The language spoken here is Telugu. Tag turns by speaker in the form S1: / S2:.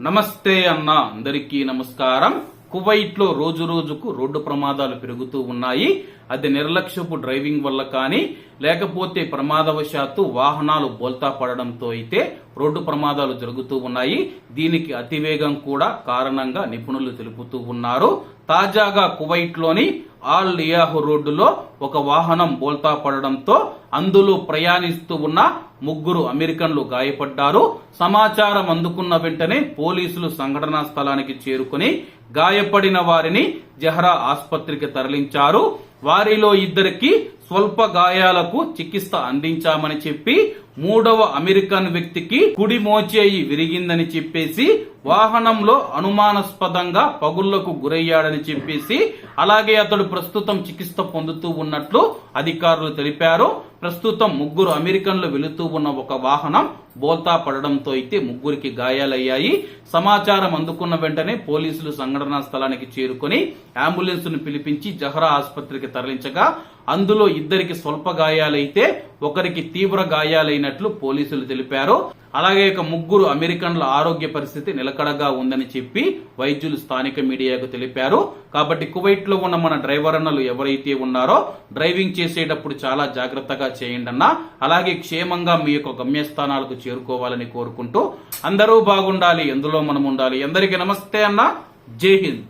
S1: నమస్తే అన్న. అందరికీ నమస్కారం. కువైట్లో రోజు రోజుకు రోడ్డు ప్రమాదాలు పెరుగుతూ ఉన్నాయి. అది నిర్లక్ష్యపు డ్రైవింగ్ వల్ల కానీ లేకపోతే ప్రమాదవశాత్తు వాహనాలు బోల్తా పడడంతో అయితే రోడ్డు ప్రమాదాలు జరుగుతూ ఉన్నాయి. దీనికి అతివేగం కూడా కారణంగా నిపుణులు తెలుపుతూ ఉన్నారు. తాజాగా కువైట్లోని ఆల్ లియాహు రోడ్డులో ఒక వాహనం బోల్తా పడడంతో అందులో ప్రయాణిస్తూ ఉన్న ముగ్గురు అమెరికన్లు గాయపడ్డారు. సమాచారం అందుకున్న వెంటనే పోలీసులు సంఘటనా స్థలానికి చేరుకుని గాయపడిన వారిని జహరా ఆసుపత్రికి తరలించారు. వారిలో ఇద్దరికి స్వల్ప గాయాలకు చికిత్స అందించామని చెప్పి మూడవ అమెరికన్ వ్యక్తికి కుడి మోచేయి విరిగిందని చెప్పేసి వాహనంలో అనుమానాస్పదంగా పగుళ్ళకు గురయ్యాడని చెప్పేసి అలాగే అతడు ప్రస్తుతం చికిత్స పొందుతూ ఉన్నట్లు అధికారులు తెలిపారు. ప్రస్తుతం ముగ్గురు అమెరికన్లు వెళుతూ ఉన్న ఒక వాహనం బోల్తా పడడంతో అయితే ముగ్గురికి గాయాలయ్యాయి. సమాచారం అందుకున్న వెంటనే పోలీసులు సంఘటనా స్థలానికి చేరుకుని అంబులెన్స్ను పిలిపించి జహరా ఆసుపత్రికి తరలించగా అందులో ఇద్దరికి స్వల్ప గాయాలైతే ఒకరికి తీవ్ర గాయాలైనట్లు పోలీసులు తెలిపారు. అలాగే ఇక ముగ్గురు అమెరికన్ల ఆరోగ్య పరిస్థితి నిలకడగా ఉందని చెప్పి వైద్యులు స్థానిక మీడియాకు తెలిపారు. కాబట్టి కువైట్లో ఉన్న మన డ్రైవర్ అన్నలు ఎవరైతే ఉన్నారో డ్రైవింగ్ చేసేటప్పుడు చాలా జాగ్రత్తగా చేయండి అన్న అలాగే క్షేమంగా మీ యొక్క గమ్యస్థానాలకు చేరుకోవాలని కోరుకుంటూ అందరూ బాగుండాలి ఎందులో మనం ఉండాలి. అందరికీ నమస్తే అన్న. జై హింద్.